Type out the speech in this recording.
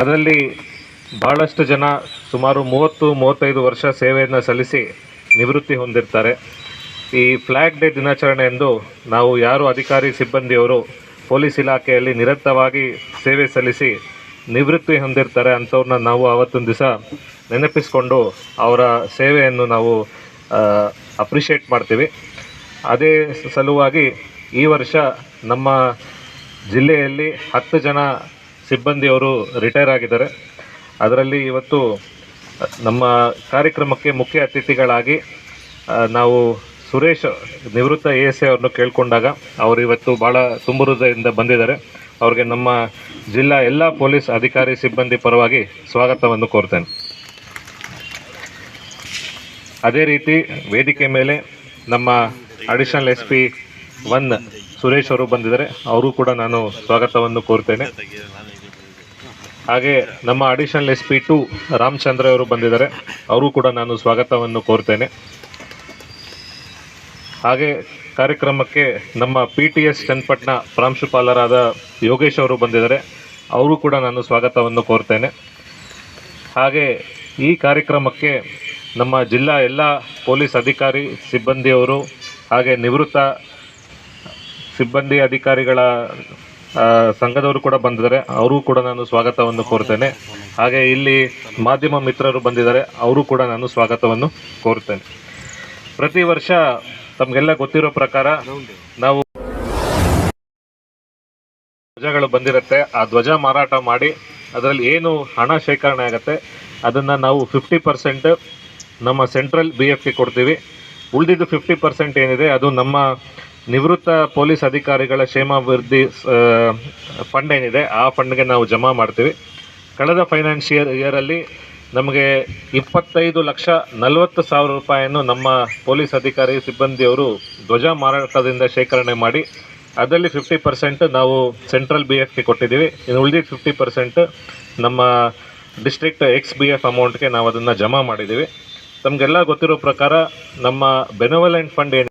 ಅದರಲ್ಲಿ ಬಹಳಷ್ಟು ಜನ ಸುಮಾರು ಮೂವತ್ತು, ಮೂವತ್ತೈದು ವರ್ಷ ಸೇವೆಯನ್ನು ಸಲ್ಲಿಸಿ ನಿವೃತ್ತಿ ಹೊಂದಿರ್ತಾರೆ. ಈ ಫ್ಲ್ಯಾಗ್ ಡೇ ದಿನಾಚರಣೆ ಎಂದು ನಾವು ಯಾರು ಅಧಿಕಾರಿ, ಸಿಬ್ಬಂದಿಯವರು ಪೊಲೀಸ್ ಇಲಾಖೆಯಲ್ಲಿ ನಿರಂತರವಾಗಿ ಸೇವೆ ಸಲ್ಲಿಸಿ ನಿವೃತ್ತಿ ಹೊಂದಿರ್ತಾರೆ ಅಂಥವ್ರನ್ನ ನಾವು ಆವತ್ತೊಂದು ದಿವಸ ನೆನಪಿಸ್ಕೊಂಡು ಅವರ ಸೇವೆಯನ್ನು ನಾವು ಅಪ್ರಿಷಿಯೇಟ್ ಮಾಡ್ತೀವಿ. ಅದೇ ಸಲುವಾಗಿ ಈ ವರ್ಷ ನಮ್ಮ ಜಿಲ್ಲೆಯಲ್ಲಿ ಹತ್ತು ಜನ ಸಿಬ್ಬಂದಿಯವರು ರಿಟೈರ್ ಆಗಿದ್ದಾರೆ. ಅದರಲ್ಲಿ ಇವತ್ತು ನಮ್ಮ ಕಾರ್ಯಕ್ರಮಕ್ಕೆ ಮುಖ್ಯ ಅತಿಥಿಗಳಾಗಿ ನಾವು ಸುರೇಶ್ ನಿವೃತ್ತ ಎ ಎಸ್ ಎ ಅವ್ರನ್ನು ಕೇಳಿಕೊಂಡಾಗ ಅವರು ಇವತ್ತು ಭಾಳ ತುಂಬು ಹೃದಯದಿಂದ ಬಂದಿದ್ದಾರೆ. ಅವ್ರಿಗೆ ನಮ್ಮ ಜಿಲ್ಲಾ ಎಲ್ಲ ಪೊಲೀಸ್ ಅಧಿಕಾರಿ ಸಿಬ್ಬಂದಿ ಪರವಾಗಿ ಸ್ವಾಗತವನ್ನು ಕೋರ್ತೇನೆ. ಅದೇ ರೀತಿ ವೇದಿಕೆ ಮೇಲೆ ನಮ್ಮ additional S P one Suresh ಅವರು ಬಂದಿದ್ದಾರೆ. ಅವರು ಕೂಡ ನಾನು ಸ್ವಾಗತವನ್ನು ಕೋರ್ತೇನೆ. ಹಾಗೆ ನಮ್ಮ additional S P two Ramachandra ಅವರು ಬಂದಿದ್ದಾರೆ. ಅವರು ಕೂಡ ನಾನು ಸ್ವಾಗತವನ್ನು ಕೋರ್ತೇನೆ. ಹಾಗೆ ಕಾರ್ಯಕ್ರಮಕ್ಕೆ ನಮ್ಮ ಪಿ ಟಿ ಎಸ್ ಚನ್ನಪಟ್ಟಣ ಪ್ರಾಂಶುಪಾಲರಾದ ಯೋಗೇಶ್ ಅವರು ಬಂದಿದ್ದಾರೆ. ಅವರು ಕೂಡ ನಾನು ಸ್ವಾಗತವನ್ನು ಕೋರ್ತೇನೆ. ಹಾಗೆ ಈ ಕಾರ್ಯಕ್ರಮಕ್ಕೆ ನಮ್ಮ ಜಿಲ್ಲಾ ಎಲ್ಲ ಪೊಲೀಸ್ ಅಧಿಕಾರಿ ಸಿಬ್ಬಂದಿಯವರು ಹಾಗೆ ನಿವೃತ್ತ ಸಿಬ್ಬಂದಿ ಅಧಿಕಾರಿಗಳ ಸಂಘದವರು ಕೂಡ ಬಂದಿದ್ದಾರೆ. ಅವರು ಕೂಡ ನಾನು ಸ್ವಾಗತವನ್ನು ಕೋರ್ತೇನೆ. ಹಾಗೆ ಇಲ್ಲಿ ಮಾಧ್ಯಮ ಮಿತ್ರರು ಬಂದಿದ್ದಾರೆ. ಅವರು ಕೂಡ ನಾನು ಸ್ವಾಗತವನ್ನು ಕೋರ್ತೇನೆ. ಪ್ರತಿ ವರ್ಷ ತಮಗೆಲ್ಲ ಗೊತ್ತಿರೋ ಪ್ರಕಾರ ನಾವು ಧ್ವಜಗಳು ಬಂದಿರುತ್ತೆ. ಆ ಧ್ವಜ ಮಾರಾಟ ಮಾಡಿ ಅದರಲ್ಲಿ ಏನು ಹಣ ಶೇಖರಣೆ ಆಗುತ್ತೆ ಅದನ್ನು ನಾವು ಫಿಫ್ಟಿ ಪರ್ಸೆಂಟ್ ನಮ್ಮ ಸೆಂಟ್ರಲ್ ಬಿ ಎಫ್ಗೆ ಕೊಡ್ತೀವಿ. ಉಳಿದಿದ್ದು ಫಿಫ್ಟಿ ಪರ್ಸೆಂಟ್ ಏನಿದೆ ಅದು ನಮ್ಮ ನಿವೃತ್ತ ಪೊಲೀಸ್ ಅಧಿಕಾರಿಗಳ ಕ್ಷೇಮಾಭಿವೃದ್ಧಿ ಫಂಡ್ ಏನಿದೆ, ಆ ಫಂಡ್ಗೆ ನಾವು ಜಮಾ ಮಾಡ್ತೀವಿ. ಕಳೆದ ಫೈನಾನ್ಷಿಯಲ್ ಇಯರಲ್ಲಿ ನಮಗೆ ಇಪ್ಪತ್ತೈದು ಲಕ್ಷ ನಲವತ್ತು ಸಾವಿರ ರೂಪಾಯಿಯನ್ನು ನಮ್ಮ ಪೊಲೀಸ್ ಅಧಿಕಾರಿ ಸಿಬ್ಬಂದಿಯವರು ಧ್ವಜ ಮಾರಾಟದಿಂದ ಶೇಖರಣೆ ಮಾಡಿ, ಅದರಲ್ಲಿ ಫಿಫ್ಟಿ ಪರ್ಸೆಂಟ್ ನಾವು ಸೆಂಟ್ರಲ್ ಬಿ ಎಫ್ಗೆ ಕೊಟ್ಟಿದ್ದೀವಿ. ಇನ್ನು ಉಳಿದಿದ್ದ ಫಿಫ್ಟಿ ಪರ್ಸೆಂಟ್ ನಮ್ಮ ಡಿಸ್ಟ್ರಿಕ್ಟ್ ಎಕ್ಸ್ ಬಿ ಎಫ್ ಅಮೌಂಟ್ಗೆ ನಾವು ಅದನ್ನು ಜಮಾ ಮಾಡಿದ್ದೀವಿ. ತಮಗೆಲ್ಲ ಗೊತ್ತಿರೋ ಪ್ರಕಾರ ನಮ್ಮ ಬೆನವಲೆಂಟ್ ಫಂಡ್ ಏನು